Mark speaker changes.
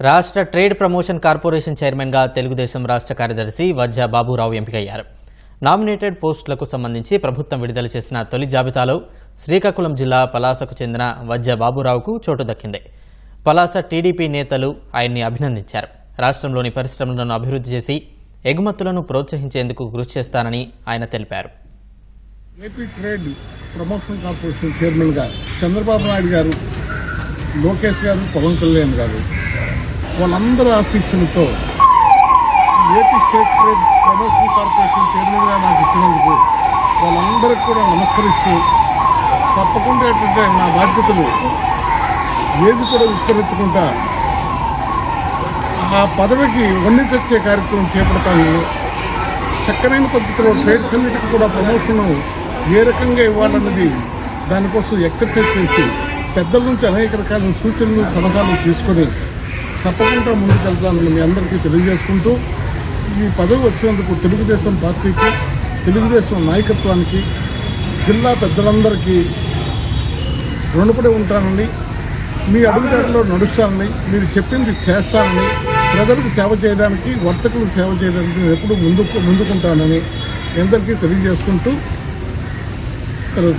Speaker 1: రాష్ట్ర trade promotion corporation చైర్మన్గా తెలుగుదేశం రాష్ట్ర కార్యదర్శి వజ్జ బాబురావు ఎంపికయ్యారు. నామినేటెడ్ పోస్టులకు సంబంధించి ప్రభుత్వం విడుదల చేసిన తొలి జాబితాలో శ్రీకాకుళం జిల్లా పలాసకు చెందిన వజ్జ బాబురావుకు చోటు దక్కింది. పలాస టీడీపీ నేతలు ఆయన్ని అభినందించారు. రాష్ట్రంలోని పరిశ్రమలను అభివృద్ధి చేసి ఎగుమతులను ప్రోత్సహించేందుకు కృషి చేస్తానని ఆయన తెలిపారు.
Speaker 2: ఏపీ ట్రేడ్ ప్రమోషన్ కార్పొరేషన్ చైర్మన్గా చంద్రబాబు నాయుడు గారు లోకేష్ గారు పవన్ కళ్యాణ్ గారు వాళ్ళందరి ఆశీస్సులతో AP state trade promotion corporation చైర్మన్గా నాకు ఇచ్చినందుకు వాళ్ళందరికీ కూడా నమస్కరిస్తూ తప్పకుండా ఏంటంటే నా బాధ్యతలు ఏది కూడా విస్తరించకుండా ఆ పదవికి వన్ని తెచ్చే కార్యక్రమం చేపడతాను. చక్కనైన పద్ధతిలో ట్రేడ్స్ అన్నిటికీ కూడా ప్రమోషన్ ఏ రకంగా ఇవ్వాలన్నది దానికోసం ఎక్సర్సైజ్ చేసి పెద్దల నుంచి అనేక రకాల సూచనలు సలహాలు తీసుకొని తప్పకుండా ముందుకెళ్తానని మీ అందరికీ తెలియజేసుకుంటూ ఈ పదవి వచ్చినందుకు తెలుగుదేశం పార్టీకి తెలుగుదేశం నాయకత్వానికి జిల్లా పెద్దలందరికీ రుణపడి ఉంటానని మీ అడుగుదారిలో నడుస్తానని మీరు చెప్పింది చేస్తానని ప్రజలకు సేవ చేయడానికి వర్తకులకు సేవ చేయడానికి నేను ఎప్పుడు ముందుకు ముందుకుంటానని అందరికీ తెలియజేసుకుంటూ సెలవు